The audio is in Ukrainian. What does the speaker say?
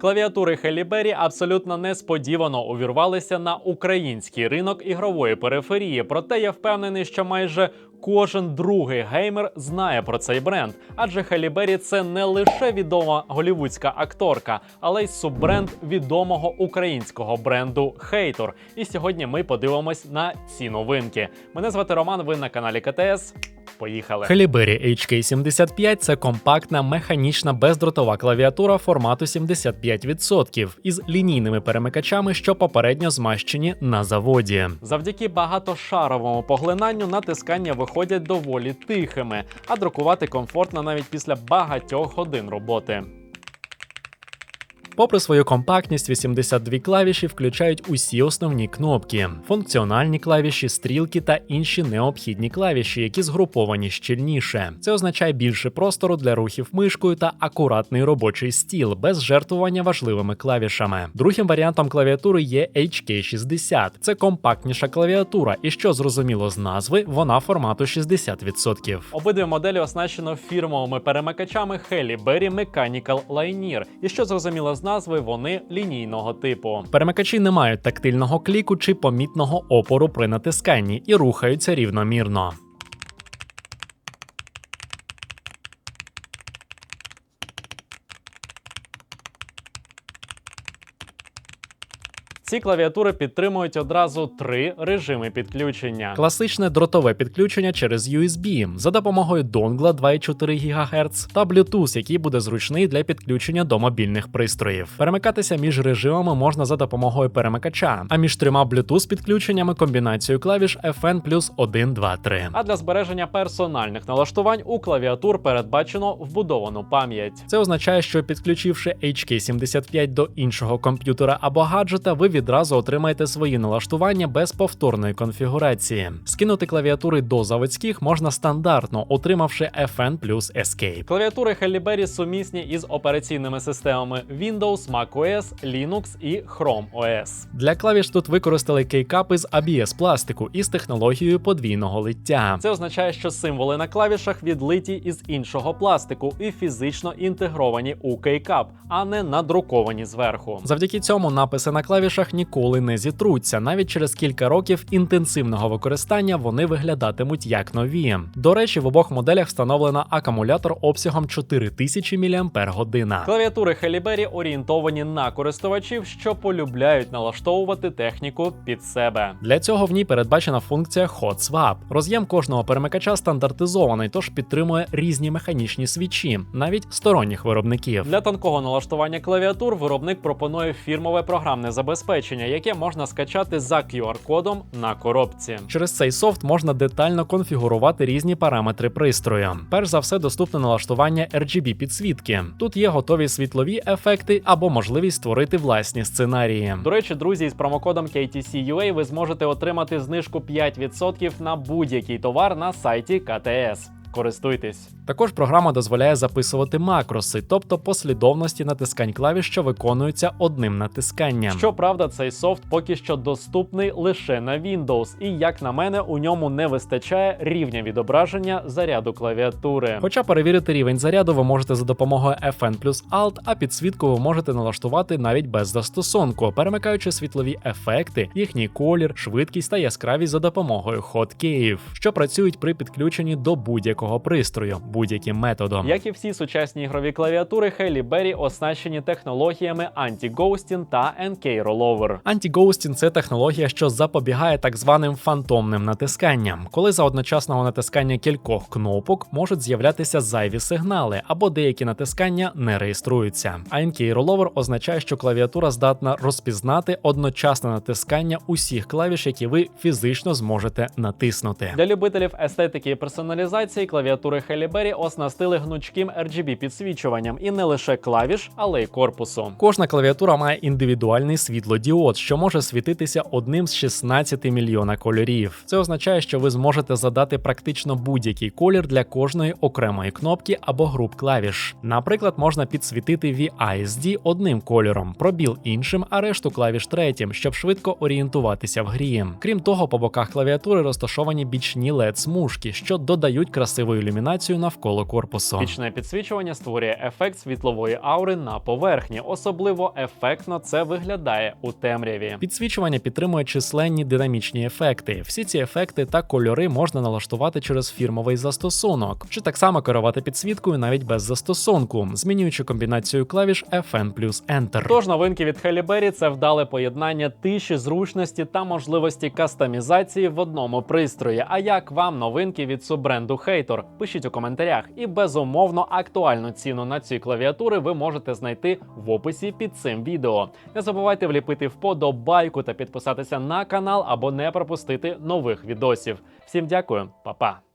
Клавіатури Хелібері абсолютно несподівано увірвалися на український ринок ігрової периферії. Проте я впевнений, що майже кожен другий геймер знає про цей бренд. Адже Хелібері це не лише відома голівудська акторка, але й суббренд відомого українського бренду Хейтор. І сьогодні ми подивимось на ці новинки. Мене звати Роман. Ви на каналі КТС. Поїхали. Хелібері HK75 це компактна механічна бездротова клавіатура формату 75% із лінійними перемикачами, що попередньо змащені на заводі. Завдяки багатошаровому поглинанню натискання виходять доволі тихими, а друкувати комфортно навіть після багатьох годин роботи. Попри свою компактність, 82 клавіші включають усі основні кнопки, функціональні клавіші, стрілки та інші необхідні клавіші, які згруповані щільніше. Це означає більше простору для рухів мишкою та акуратний робочий стіл без жертвування важливими клавішами. Другим варіантом клавіатури є HK60. Це компактніша клавіатура, і що зрозуміло з назви, вона формату 60%. Обидві моделі оснащено фірмовими перемикачами Heli Berry Mechanical Linear. І що зрозуміло з назви, вони лінійного типу. Перемикачі не мають тактильного кліку чи помітного опору при натисканні і рухаються рівномірно. Ці клавіатури підтримують одразу три режими підключення. Класичне дротове підключення через USB за допомогою донгла 2,4 ГГц та Bluetooth, який буде зручний для підключення до мобільних пристроїв. Перемикатися між режимами можна за допомогою перемикача, а між трьома Bluetooth підключеннями комбінацію клавіш FN плюс 1, 2, 3. А для збереження персональних налаштувань у клавіатур передбачено вбудовану пам'ять. Це означає, що підключивши HK75 до іншого комп'ютера або гаджета, ви відразу отримаєте свої налаштування без повторної конфігурації. Скинути клавіатури до заводських можна стандартно, отримавши FN плюс Escape. Клавіатури Halle сумісні із операційними системами Windows, macOS, Linux і Chrome OS. Для клавіш тут використали кейкапи з ABS пластику із технологією подвійного лиття. Це означає, що символи на клавішах відлиті із іншого пластику і фізично інтегровані у кейкап, а не надруковані зверху. Завдяки цьому написи на клавішах ніколи не зітруться. Навіть через кілька років інтенсивного використання вони виглядатимуть як нові. До речі, в обох моделях встановлено акумулятор обсягом 4000 мАч. Клавіатури Berry орієнтовані на користувачів, що полюбляють налаштовувати техніку під себе. Для цього в ній передбачена функція Hot Swap. Роз'єм кожного перемикача стандартизований, тож підтримує різні механічні свічі, навіть сторонніх виробників. Для тонкого налаштування клавіатур виробник пропонує фірмове програмне забезпечення, яке можна скачати за QR-кодом на коробці. Через цей софт можна детально конфігурувати різні параметри пристрою. Перш за все, доступне налаштування RGB підсвітки. Тут є готові світлові ефекти або можливість створити власні сценарії. До речі, друзі, із промокодом KTCUA ви зможете отримати знижку 5% на будь-який товар на сайті КТС. Користуйтесь. Також програма дозволяє записувати макроси, тобто послідовності натискань клавіш, що виконуються одним натисканням. Щоправда, цей софт поки що доступний лише на Windows, і як на мене, у ньому не вистачає рівня відображення заряду клавіатури. Хоча перевірити рівень заряду ви можете за допомогою FN плюс Alt, а підсвітку ви можете налаштувати навіть без застосунку, перемикаючи світлові ефекти, їхній колір, швидкість та яскравість за допомогою хоткеїв, що працюють при підключенні до будь-якого пристрою, будь-яким методом. Як і всі сучасні ігрові клавіатури, Berry оснащені технологіями Anti-Ghosting та NK Rollover. Anti-ghosting – це технологія, що запобігає так званим фантомним натисканням, коли за одночасного натискання кількох кнопок можуть з'являтися зайві сигнали або деякі натискання не реєструються. А NK Rollover означає, що клавіатура здатна розпізнати одночасне натискання усіх клавіш, які ви фізично зможете натиснути. Для любителів естетики і персоналізації клавіатури Halle Berry оснастили гнучким RGB підсвічуванням і не лише клавіш, але й корпусу. Кожна клавіатура має індивідуальний світлодіод, що може світитися одним з 16 мільйона кольорів. Це означає, що ви зможете задати практично будь-який колір для кожної окремої кнопки або груп клавіш. Наприклад, можна підсвітити VISD одним кольором, пробіл іншим, а решту клавіш третім, щоб швидко орієнтуватися в грі. Крім того, по боках клавіатури розташовані бічні led смужки, що додають красиву ілюмінацію навколо корпусу. Пічне підсвічування створює ефект світлової аури на поверхні. Особливо ефектно це виглядає у темряві. Підсвічування підтримує численні динамічні ефекти. Всі ці ефекти та кольори можна налаштувати через фірмовий застосунок, чи так само керувати підсвіткою навіть без застосунку, змінюючи комбінацію клавіш FN плюс Enter. Тож новинки від Berry – це вдале поєднання тиші, зручності та можливості кастомізації в одному пристрої. А як вам новинки від суббренду Hator? Пишіть у коментарях. І безумовно актуальну ціну на ці клавіатури ви можете знайти в описі під цим відео. Не забувайте вліпити вподобайку та підписатися на канал, або не пропустити нових відосів. Всім дякую, па-па!